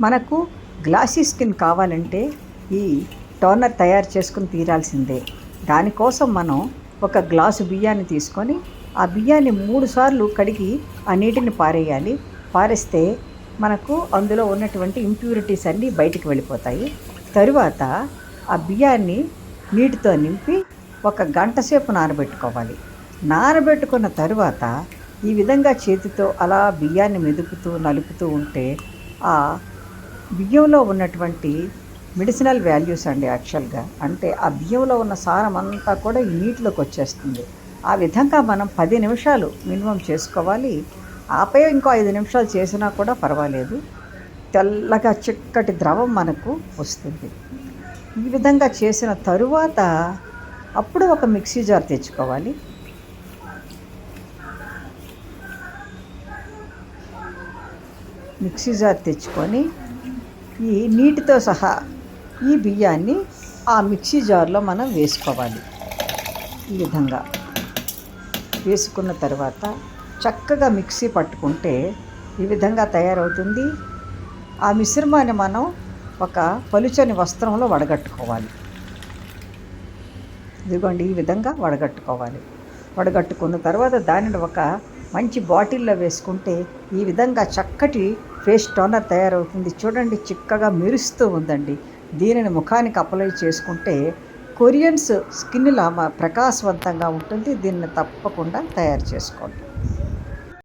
మనకు glassy skin కావాలంటే ఈ టోనర్ తయారు చేసుకుని తీరాల్సిందే. దానికోసం మనం ఒక గ్లాసు బియ్యాన్ని తీసుకొని ఆ బియ్యాన్ని మూడు సార్లు కడిగి ఆ నీటిని పారేయాలి. పారేస్తే మనకు అందులో ఉన్నటువంటి ఇంప్యూరిటీస్ అన్నీ బయటికి వెళ్ళిపోతాయి. తరువాత ఆ బియ్యాన్ని నీటితో నింపి ఒక గంట సేపు నానబెట్టుకోవాలి. నానబెట్టుకున్న తరువాత ఈ విధంగా చేతితో అలా బియ్యాన్ని మెదుపుతూ నలుపుతూ ఉంటే ఆ బియ్యంలో ఉన్నటువంటి మెడిసినల్ వాల్యూస్ అండి యాక్చువల్గా అంటే ఆ బియ్యంలో ఉన్న సారం అంతా కూడా ఈ నీటిలోకి వచ్చేస్తుంది. ఆ విధంగా మనం పది నిమిషాలు మినిమం చేసుకోవాలి. ఆపై ఇంకో ఐదు నిమిషాలు చేసినా కూడా పర్వాలేదు. తెల్లగా చిక్కటి ద్రవం మనకు వస్తుంది. ఈ విధంగా చేసిన తరువాత అప్పుడు ఒక మిక్సీ జార్ తెచ్చుకోవాలి. మిక్సీ జార్ తెచ్చుకొని ఈ నీటితో సహా ఈ బియ్యాన్ని ఆ మిక్సీ జార్లో మనం వేసుకోవాలి. ఈ విధంగా వేసుకున్న తర్వాత చక్కగా మిక్సీ పట్టుకుంటే ఈ విధంగా తయారవుతుంది. ఆ మిశ్రమాన్ని మనం ఒక పలుచని వస్త్రంలో వడగట్టుకోవాలి. ఇదిగోండి ఈ విధంగా వడగట్టుకోవాలి. వడగట్టుకున్న తర్వాత దానిని ఒక మంచి బాటిల్లో వేసుకుంటే ఈ విధంగా చక్కటి ఫేస్ టోనర్ తయారవుతుంది. చూడండి చిక్కగా మెరుస్తూ ఉందండి. దీనిని ముఖానికి అప్లై చేసుకుంటే కొరియన్స్ స్కిన్లా ప్రకాశవంతంగా ఉంటుంది. దీన్ని తప్పకుండా తయారు చేసుకోండి.